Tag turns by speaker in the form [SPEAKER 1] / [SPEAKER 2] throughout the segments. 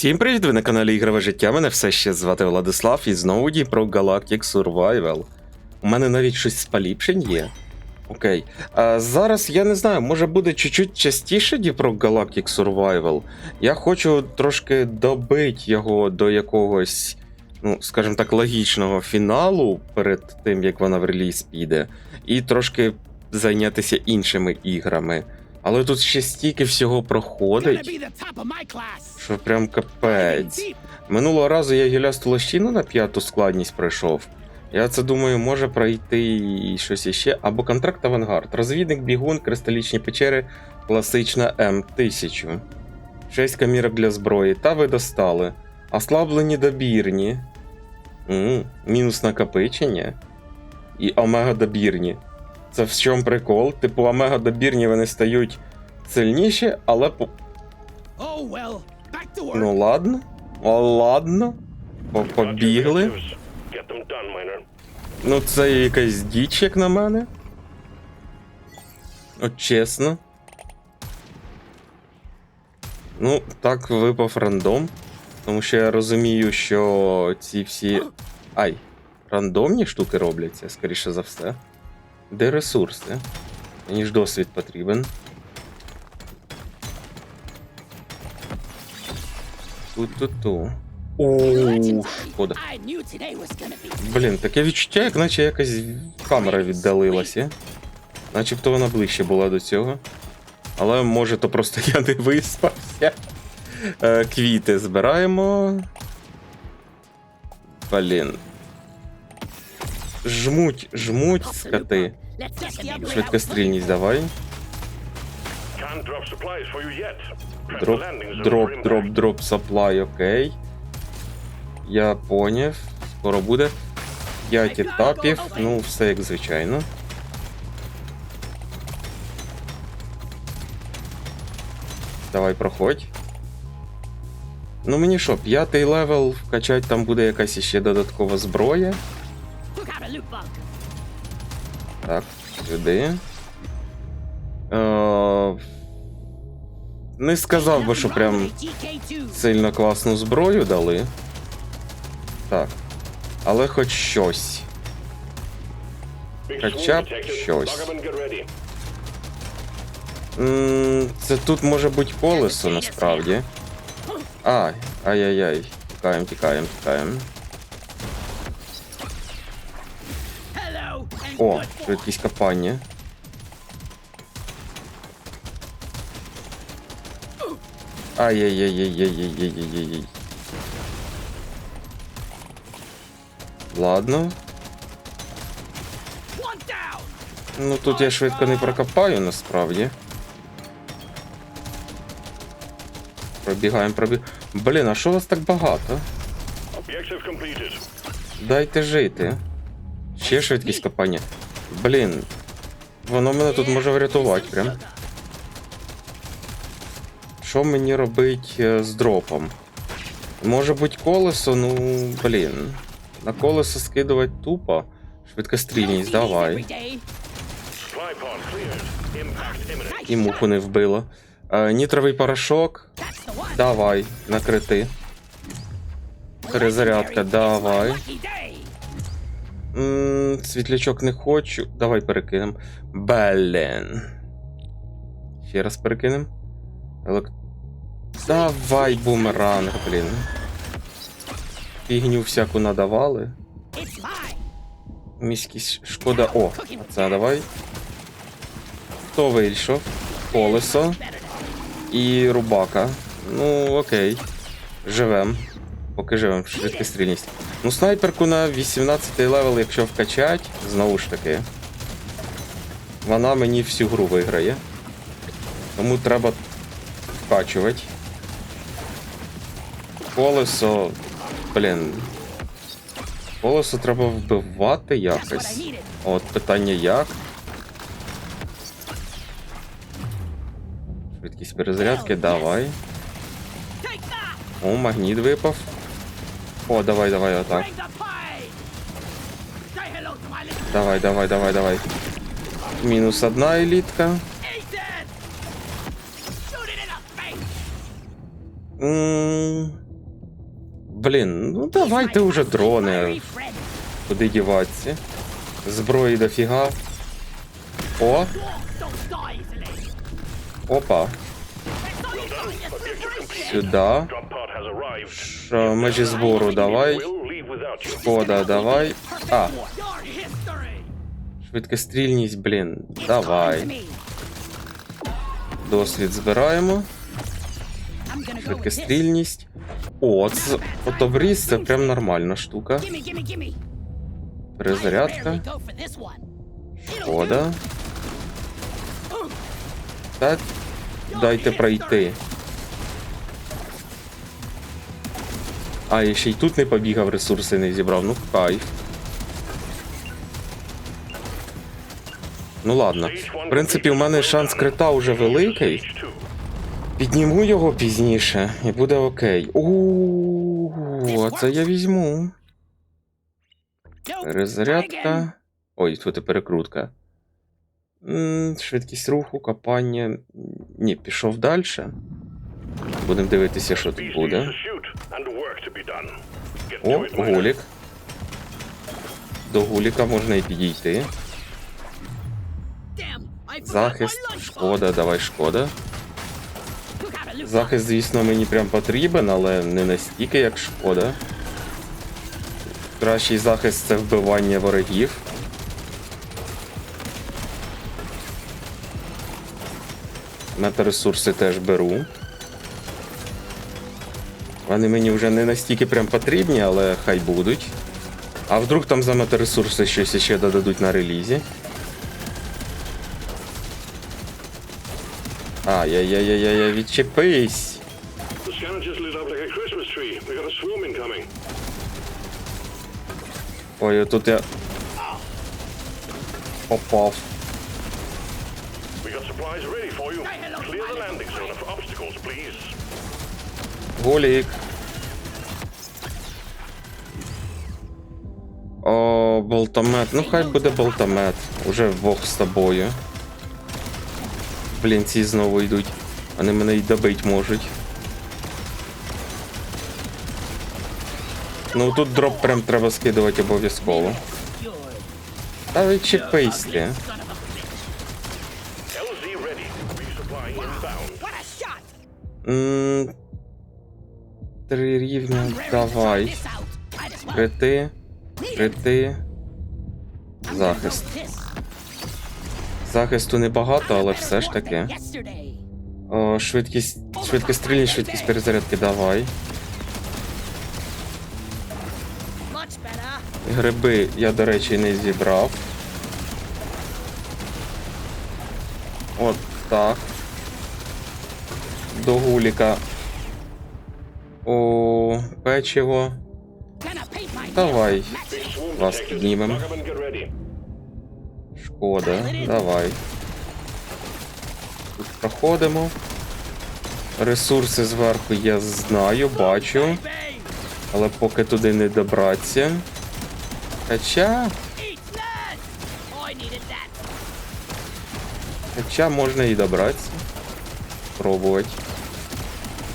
[SPEAKER 1] Всім привіт, ви на каналі Ігрове життя. Мене все ще звати Владислав і знову Дніпро Galactic Survival. У мене навіть щось з поліпшень є. Окей. А зараз я не знаю, може буде чуть-чуть частіше Дніпро Galactic Survival. Я хочу трошки добити його до якогось, ну, скажімо так, логічного фіналу перед тим, як вона в реліз піде, і трошки зайнятися іншими іграми. Але тут ще стільки всього проходить. Що прям капець. Минулого разу я гілясту лощину на п'яту складність пройшов. Я це думаю, може пройти щось іще. Або контракт авангард. Розвідник, бігун, кристалічні печери, класична М1000. 6 камірок для зброї. Та ви достали. Ослаблені добірні. м мінус накопичення. І омега добірні. Це в чому прикол? Типу, омега добірні вони стають сильніші, але
[SPEAKER 2] Oh well.
[SPEAKER 1] Ну ладно. О, ладно. По- Побігли. Ну, це якась діч, як на мене. От чесно. Ну, так випав рандом. Тому що я розумію, що ці всі. Ай, рандомні штуки робляться, скоріше за все. Де ресурси? Мені ж досвід потрібен. Ту-ту-ту. Оу, шкода. Блін, таке відчуття, як наче якась камера віддалилася. Начебто вона ближче була до цього. Але може то просто я не виспався. Е, Квіти збираємо. Блін. Жмуть, жмуть скоти. Швидкострільність давай. Дроп, дроп, дроп, дроп, саплай, окей. Я поняв. Скоро буде. 5 етапів. Ну, все як звичайно. Давай проходь. Ну мені що, п'ятий левел вкачать, там буде якась іще додаткова зброя. Так, сюди. Е, не сказав би, що прям сильно класну зброю дали. Так. Але хоч щось. Хоча б щось. Це тут може бути колесо насправді. Ай, ай-яй-яй. Тікаємо, тікаємо, тікаємо. О,
[SPEAKER 2] boy.
[SPEAKER 1] швидкість копання. Ай-яй-яй-яй-яй-яй-яй-яй-яй. Ладно. Ну тут я швидко не прокопаю насправді. Пробігаємо, пробігаємо. Блін, а що вас так багато? Дайте жити. Ще швидкість копання. Блін. Воно мене тут може врятувати прям. Що мені робить е, з дропом? Може бути колесо, ну блін. На колесо скидувати тупо. Швидкострільність, давай. І муху не вбило. Е, нітровий порошок. Давай, накрити. Перезарядка, давай.
[SPEAKER 2] Lucky day.
[SPEAKER 1] М, Світлячок не хочу. Давай перекинем. Блін. Ще раз перекинем. Елек... Давай бумеранг, блін. Фігню всяку надавали. Міські шкода. О, а це давай. Хто вийшов? Колесо і рубака. Ну, окей. Живем. Поки живем, швидкострільність. Ну, снайперку на 18 левел, якщо вкачать, знову ж таки. Вона мені всю гру виграє. Тому треба вкачувати. Колесо. Блін. Колесо треба вбивати якось. От питання як. Швидкість перезарядки, давай. О, магніт випав. О, давай, давай, отак. Давай, давай, давай, давай. Мінус одна елітка.
[SPEAKER 2] Eat
[SPEAKER 1] Блін, ну давайте уже дрони. Куди діватися? Зброї дофіга. О! Опа.
[SPEAKER 3] Сюда.
[SPEAKER 1] Шо, межі збору давай. Шкода, давай. А. Швидкострільність, блін. Давай. Досвід збираємо. Швидкострільність. О, це отобріз, це прям нормальна штука. Перезарядка. Шкода. Та дайте пройти. А, я ще й тут не побігав, ресурси не зібрав. Ну, кайф. Ну ладно. В принципі, у мене шанс крита уже великий. Підніму його пізніше і буде окей. Ууу, а це я візьму. Перезарядка. Ой, тут і перекрутка. Швидкість руху, копання. Ні, пішов далі. Будемо дивитися, що тут буде. О, гулік. До гуліка можна і підійти. Захист, шкода, давай шкода. Захист, звісно, мені прям потрібен, але не настільки, як шкода. Кращий захист це вбивання ворогів. Метаресурси теж беру. Вони мені вже не настільки прям потрібні, але хай будуть. А вдруг там за метаресурси щось ще додадуть на релізі. Ай-яй-яй-яй-яй, відчепись. Ой, тут я попав. Голік. О, болтомет. Ну хай буде болтомет. Уже вог з тобою. Блін, ці знову йдуть. Вони мене й добить можуть. Ну тут дроп прям треба скидувати обов'язково. Та
[SPEAKER 2] ви чіпись
[SPEAKER 1] ти. Три рівня, давай. Крити. Крити. Захист. Захисту небагато, але все ж таки. О, Швидкість. Швидкострільні, швидкість перезарядки, давай. Гриби я, до речі, не зібрав. От так. До гуліка. О, печиво. Давай. Вас
[SPEAKER 3] піднімемо.
[SPEAKER 1] Шкода. Давай. Тут проходимо. Ресурси зверху я знаю, бачу. Але поки туди не добратися. Хоча. Хоча можна і добратися. Пробувати.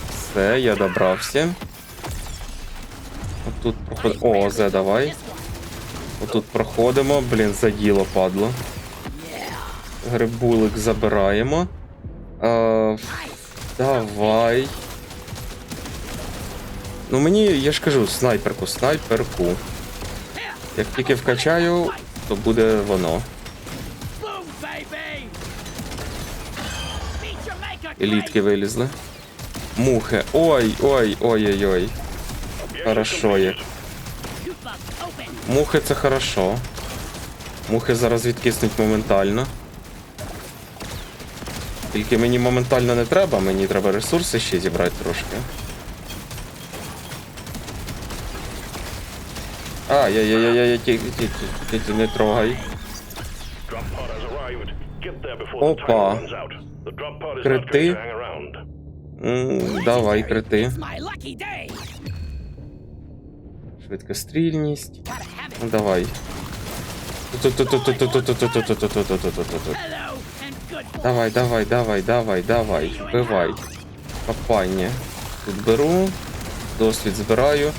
[SPEAKER 1] Все, я добрався. Отут проходимо. О, Зе, давай. Отут проходимо. Блін, за діло падло. Грибулик забираємо. А, давай. Ну мені, я ж кажу, снайперку, снайперку. Як тільки вкачаю, то буде воно. Елітки вилізли. Мухи. Ой, ой, ой, ой, ой. Хорошо як. Мухи це хорошо. Мухи зараз відкиснуть моментально. Тільки мені моментально не треба, мені треба ресурси ще зібрати трошки. А, я, я, я, я, я, ті, ті, ті, ті, не трогай. Опа. Крити.
[SPEAKER 3] going to hang around.
[SPEAKER 1] М, давай, крити.
[SPEAKER 2] My lucky day.
[SPEAKER 1] Швидкострільність.
[SPEAKER 2] Gotta have it.
[SPEAKER 1] Ну давай. Ту-ту-ту-ту-ту-ту-ту-ту-ту-ту-ту-ту-ту-ту-ту-ту.
[SPEAKER 2] Hello and good boy.
[SPEAKER 1] Давай, давай, давай, давай, давай. Вбивай. Копання. Тут беру. Досвід збираю.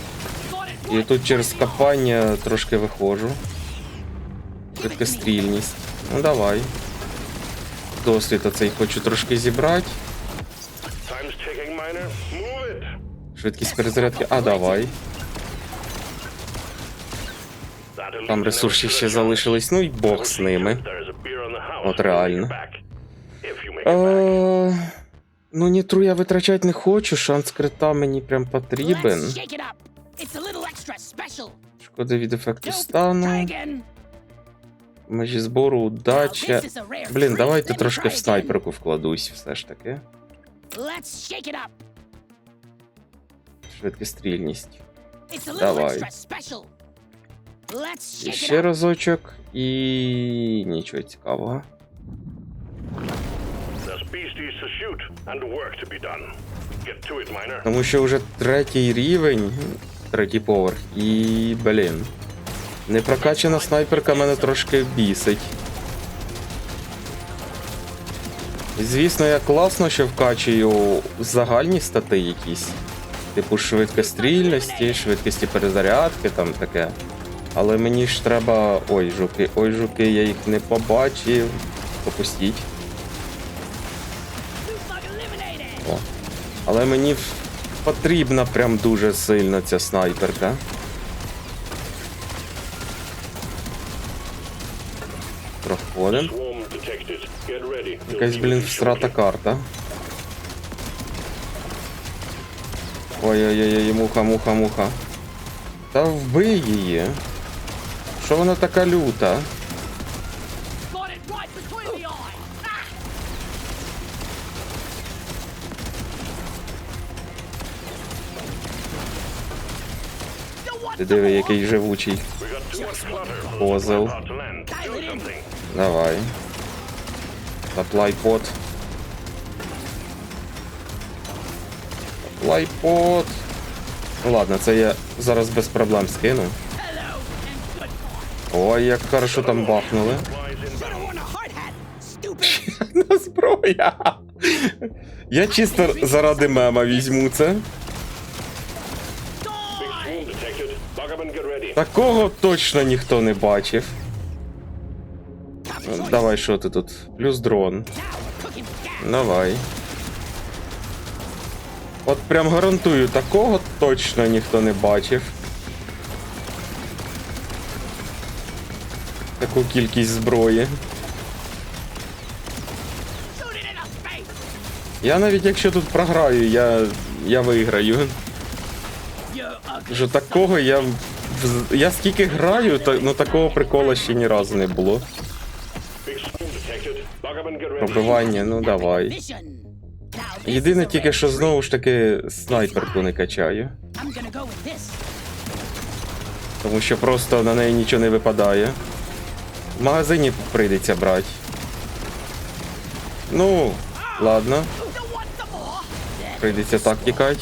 [SPEAKER 1] І тут через копання трошки виходжу. Швидкострільність. Ну давай. Досвід оцей хочу трошки зібрати. Швидкість перезарядки. А давай. Там ресурси ще залишились, ну і Бог з ними. От реально. Е, Ну, нітру я витрачати не хочу, шанс крита мені прям
[SPEAKER 2] Let's
[SPEAKER 1] потрібен.
[SPEAKER 2] shake it up. It's a little extra special.
[SPEAKER 1] Шкода від ефекту
[SPEAKER 2] Nope, try
[SPEAKER 1] стану.
[SPEAKER 2] again.
[SPEAKER 1] Межі збору
[SPEAKER 2] Now,
[SPEAKER 1] удача.
[SPEAKER 2] this is a rare
[SPEAKER 1] Блін,
[SPEAKER 2] treat.
[SPEAKER 1] давайте
[SPEAKER 2] Let me
[SPEAKER 1] трошки
[SPEAKER 2] try
[SPEAKER 1] в
[SPEAKER 2] again.
[SPEAKER 1] снайперку вкладусь, все ж таки.
[SPEAKER 2] Let's shake it up.
[SPEAKER 1] Швидкострільність.
[SPEAKER 2] It's a little
[SPEAKER 1] Давай.
[SPEAKER 2] extra special. Let's
[SPEAKER 1] І
[SPEAKER 2] shake it
[SPEAKER 1] ще
[SPEAKER 2] up.
[SPEAKER 1] разочок, і нічого цікавого. Тому що вже третій рівень, третій поверх, і блін. Непрокачана снайперка мене трошки бісить. Звісно, я класно, що вкачую загальні стати якісь. Типу швидкострільності, швидкості перезарядки, там таке. Але мені ж треба. Ой, жуки, ой, жуки, я їх не побачив. Попустіть. Але мені потрібна прям дуже сильно ця снайперка. Проходим.
[SPEAKER 3] Swarm detected. Get ready. You'll
[SPEAKER 1] Якась, блін,
[SPEAKER 3] shortly.
[SPEAKER 1] карта. Ой-ой-ой, муха, муха, муха. Та вбий її. Що вона така люта? Ти диви, який живучий. Козел. Давай. Заплай пот. Заплай пот. Ну ладно, це я зараз без проблем скину. Ой, як хорошо там бахнули. Зброя. Я чисто заради мема візьму це. Такого точно ніхто не бачив. Ну. Давай, що ти тут? Плюс дрон. Давай. От прям гарантую, такого точно ніхто не бачив. Таку кількість зброї. Я навіть якщо тут програю, я, я виграю. Вже такого я. Я скільки граю, та, ну такого прикола ще ні разу не було. Пробивання, ну давай. Єдине тільки, що знову ж таки снайперку не качаю. Тому що просто на неї нічого не випадає. В магазині прийдеться брати. Ну, ладно, прийдеться так тікати.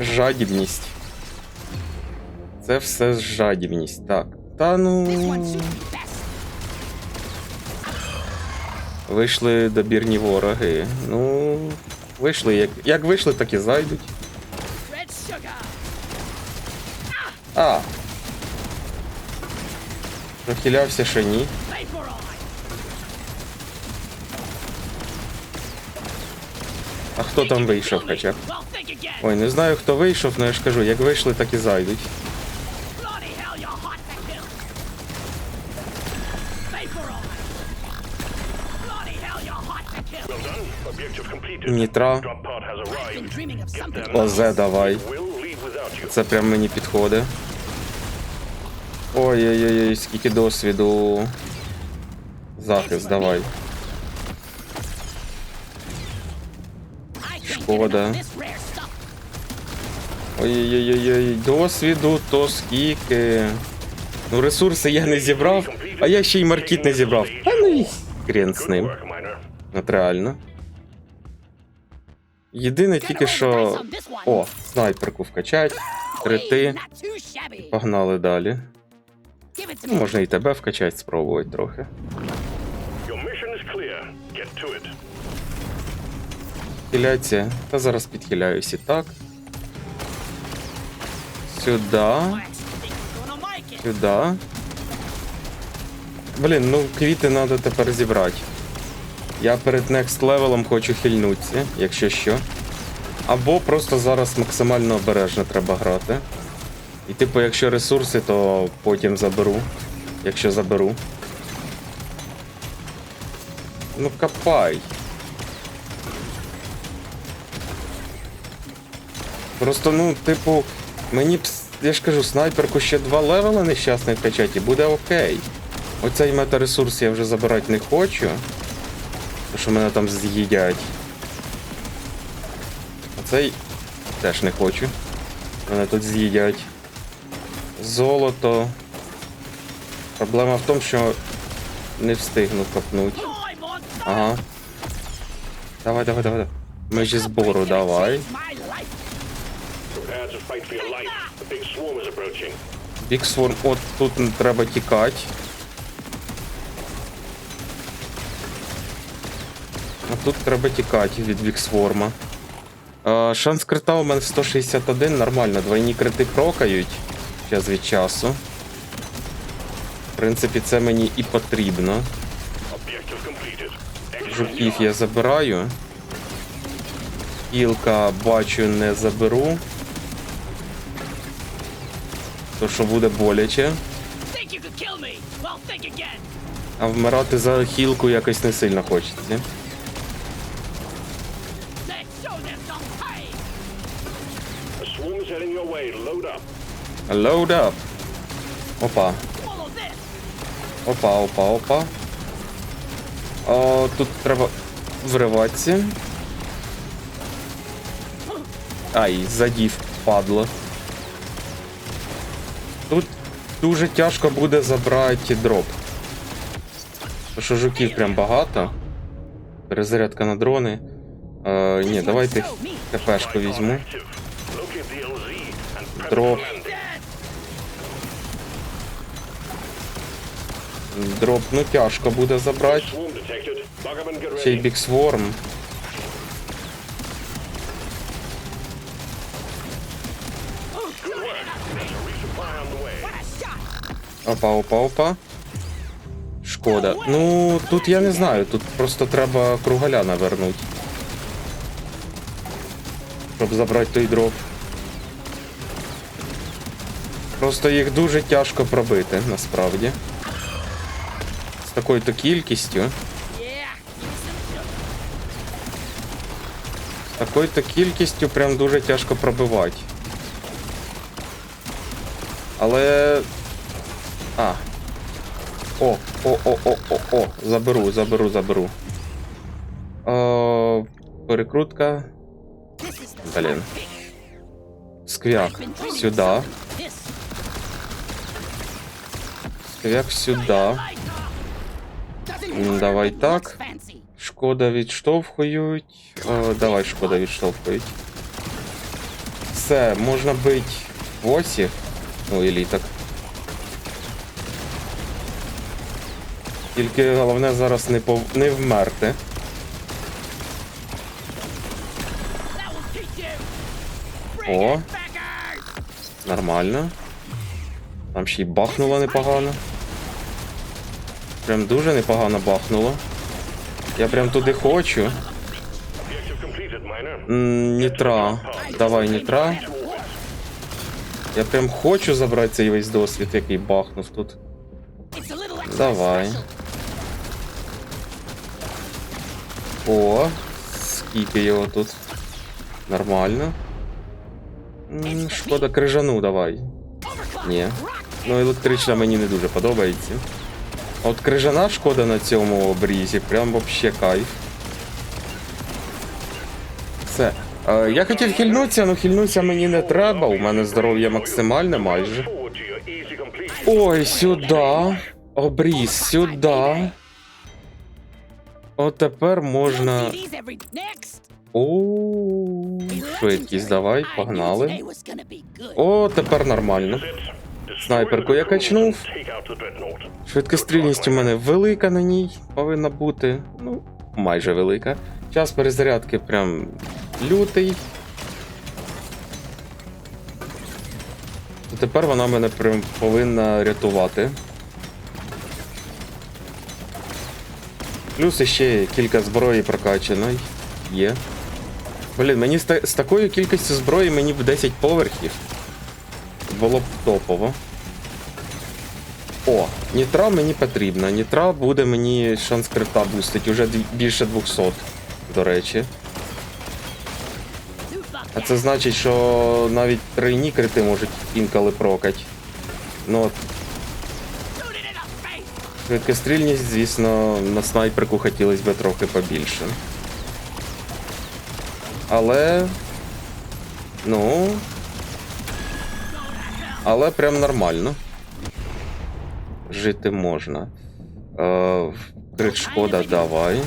[SPEAKER 1] Жадібність. Це все жадібність. Так. Та ну. Вийшли добірні вороги. Ну. Вийшли, як, як вийшли, так і зайдуть. А. Прохилявся ще ні. А хто там вийшов хоча? Ой, не знаю хто вийшов, але я ж кажу, як вийшли, так і зайдуть. Нітра. Озе давай. Це прям мені підходить. Ой-ой-ой, скільки досвіду. Захист, давай. Шкода. Ой-ой-ой, досвіду то скільки. Ну, ресурси я не зібрав, а я ще й маркіт не зібрав. Та ну і хрен з ним. От реально. Єдине тільки що. О, снайперку вкачать.
[SPEAKER 2] Not.
[SPEAKER 1] Погнали далі. Ну, можна і тебе вкачати, спробувати трохи. Підхиляться. Та зараз підхиляюсь і так.
[SPEAKER 2] It.
[SPEAKER 1] Сюди. Блін, ну квіти треба тепер зібрати. Я перед next левелом хочу хильнутися, якщо що. Або просто зараз максимально обережно треба грати. І типу, якщо ресурси, то потім заберу. Якщо заберу. Ну копай. Просто, ну, типу, мені б, я ж кажу, снайперку ще два левела нещасних качати, і буде окей. Оцей метаресурс я вже забирати не хочу. Тому що мене там з'їдять. Оцей теж не хочу. Мене тут з'їдять. Золото. Проблема в тому, що не встигну копнути. Ага. Давай, давай, давай. Межі збору, давай.
[SPEAKER 3] Big swarm
[SPEAKER 1] от тут не треба тікати. А тут треба тікати від Біксворма. Е, шанс крита у мене 161, нормально, двойні крити прокають час від часу. В принципі, це мені і потрібно. Жуків я забираю. Кілка бачу не заберу. То що буде боляче. А вмирати за хілку якось не сильно хочеться.
[SPEAKER 3] Load up.
[SPEAKER 1] Опа. Опа, опа, опа. О, тут треба вриватися. Ай, задів, падло. Дуже тяжко буде забрати дроп. Тому що жуків прям багато. Перезарядка на дрони. Е, ні, давайте ТПшку візьму.
[SPEAKER 2] Dead.
[SPEAKER 1] Дроп, ну тяжко буде забрати. Ще й біксворм. Опа, опа, опа. Шкода. Ну, тут я не знаю, тут просто треба кругаля навернуть. Щоб забрати той дроп. Просто їх дуже тяжко пробити, насправді. З такою-то кількістю. З такою-то кількістю прям дуже тяжко пробивати. Але. О, о, о, о, о, о. Заберу, заберу, заберу. О, перекрутка. Блін. Сквяк.
[SPEAKER 2] This.
[SPEAKER 1] Сквяк
[SPEAKER 2] matter,
[SPEAKER 1] давай так. Шкода відштовхують. О, давай, шкода відштовхують. Все, можна бить босів. Ну, еліток. Тільки головне зараз не пов... не вмерти. О, нормально. Там ще й бахнуло непогано. Прям дуже непогано бахнуло. Я прям туди хочу. Нітра. Давай, нітра. Я прям хочу забрати цей весь досвід, який бахнув тут. Давай. О, скільки його тут. Нормально. Шкода крижану, давай. Ні. Ну, електрична мені не дуже подобається. А от крижана шкода на цьому обрізі, прям вообще кайф. Все. Е, я хотів хильнутися, але хильнутися мені не треба. У мене здоров'я максимальне майже. Ой, сюди. Обріз, сюди. От тепер можна. О, швидкість, давай, погнали. О, тепер нормально. Снайперку я качнув. Швидкострільність у мене велика на ній повинна бути. Ну, майже велика. Час перезарядки прям лютий. Тепер вона мене прям повинна рятувати. Плюс ще кілька зброї прокачано. Є. Блін, мені з, з такою кількістю зброї мені б 10 поверхів. Було б топово. О, нітра мені потрібна. Нітра буде мені шанс крита бустить, уже більше 200, до речі. А це значить, що навіть тройні крити можуть інколи прокать. Ну, от, швидкострільність, звісно, на снайперку хотілося б трохи побільше. Але. Ну. Але прям нормально. Жити можна. Е, крит шкода, давай.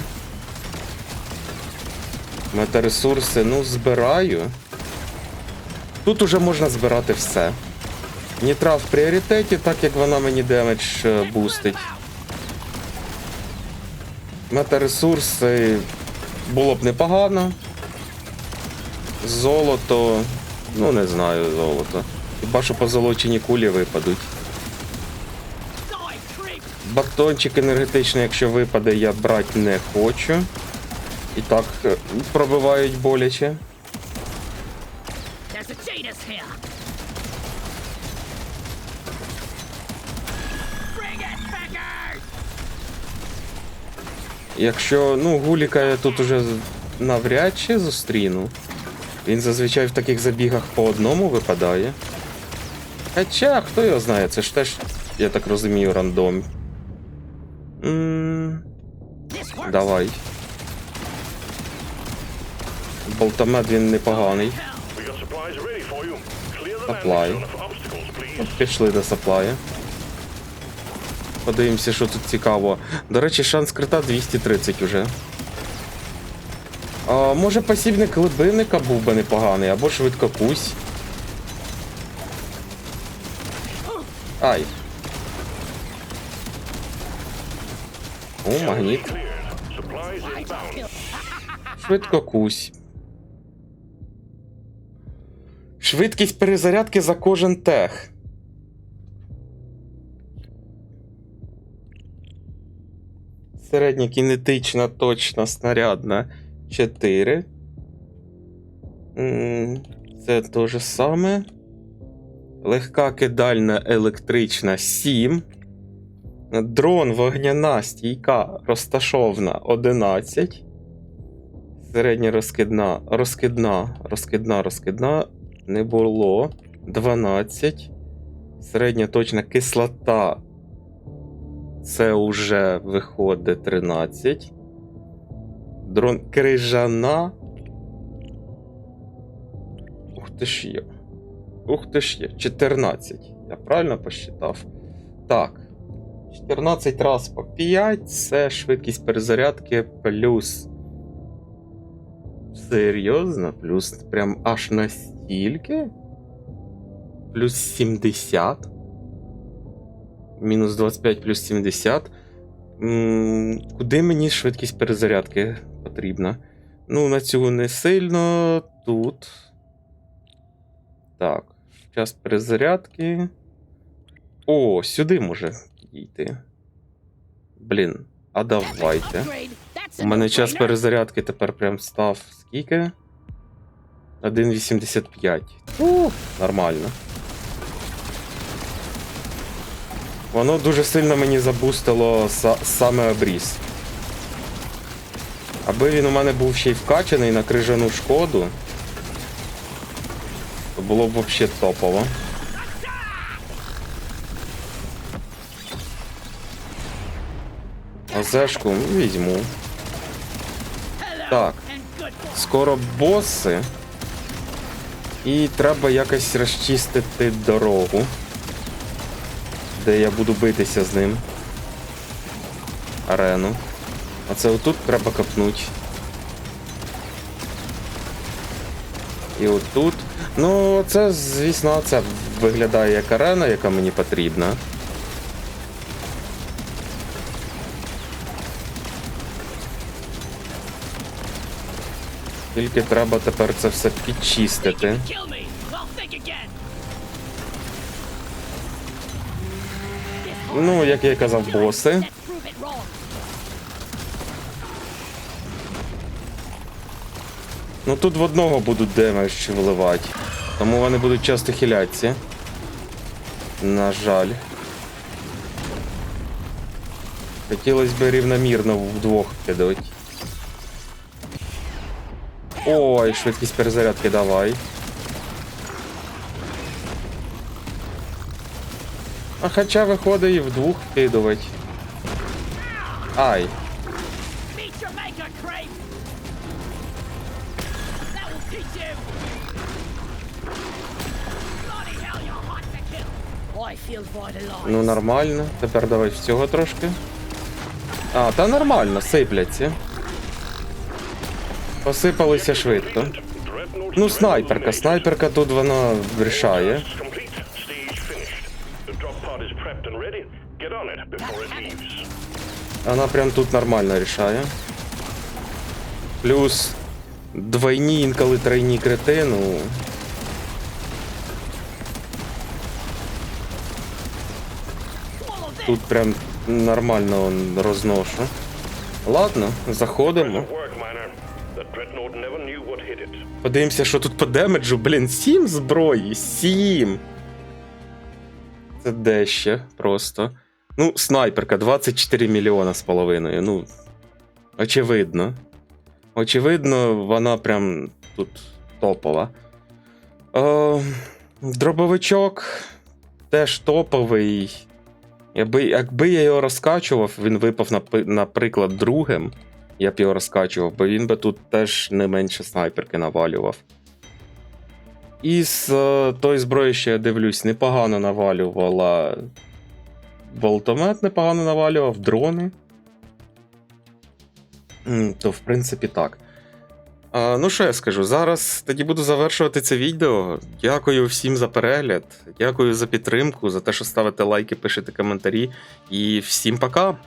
[SPEAKER 1] Метаресурси, ну, збираю. Тут уже можна збирати все. Нітра в пріоритеті, так як вона мені демедж е, бустить. Метаресурси було б непогано. Золото. Ну, не знаю, золото. Хіба що позолочені кулі випадуть. Батончик енергетичний, якщо випаде, я брати не хочу. І так е, пробивають боляче. Якщо, ну, гуліка я тут уже навряд чи зустріну. Він зазвичай в таких забігах по одному випадає. Хоча, хто його знає, це ж теж, я так розумію, рандом. м
[SPEAKER 2] This works!
[SPEAKER 1] давай. Болтомет він непоганий. От Пішли до саплая. Подивимося, що тут цікаво. До речі, шанс крита 230 уже. А, може пасівник глибинника був би непоганий, або швидко кусь. Ай. О, магніт. Швидко кусь. Швидкість перезарядки за кожен тех. Середня кінетична, точна, снарядна 4. Це те же саме. Легка кидальна електрична 7. Дрон вогняна стійка розташована 11. Середня розкидна, розкидна, розкидна, розкидна не було. 12. Середня точна кислота. Це вже виходить 13. Дрон крижана. Ух ти ж є. Ух ти ж є. 14. Я правильно посчитав? Так. 14 раз по 5 це швидкість перезарядки плюс Серйозно? Плюс прям аж настільки? Плюс 70. Мінус 25 плюс 70. Куди мені швидкість перезарядки потрібна? Ну, на цю не сильно. Тут. Так. Час перезарядки. О, сюди може йти. Блін, а давайте. У мене час перезарядки тепер прям став скільки? 1,85. У, нормально. Воно дуже сильно мені забустило са- саме обріз. Аби він у мене був ще й вкачаний на крижану шкоду, то було б взагалі топово. А зешку візьму. Так. Скоро боси. І треба якось розчистити дорогу. Де я буду битися з ним. Арену. А це отут треба копнути. І отут. Ну, це, звісно, це виглядає як арена, яка мені потрібна. Тільки треба тепер це все підчистити. Ну, як я і казав, боси. Ну тут в одного будуть демедж виливати. Тому вони будуть часто хилятися. На жаль. Хотілося б рівномірно вдвох кидати. Ой, швидкість перезарядки давай. А хоча виходить і вдвох кидувати. Ай. Ну нормально. Тепер давай всього трошки. А, та нормально, сипляться. Посипалися швидко. Ну, снайперка. Снайперка тут вона рішає. Вона прям тут нормально рішає. Плюс двойні, інколи тройні крити, ну. Тут прям нормально он розношу. Ладно, заходимо. Подивимося, що тут по демеджу. Блін, сім зброї, сім. Це дещо просто. Ну, снайперка 24 мільйона з половиною. Ну, очевидно. Очевидно, вона прям тут топова. Е, дробовичок теж топовий. Якби, якби я його розкачував, він випав, наприклад, другим я б його розкачував, бо він би тут теж не менше снайперки навалював. І з е, тої зброї, що я дивлюсь, непогано навалювала. Болтомет непогано навалював, дрони. То, в принципі, так. А, ну, що я скажу? Зараз тоді буду завершувати це відео. Дякую всім за перегляд. Дякую за підтримку, за те, що ставите лайки, пишете коментарі. І всім пока!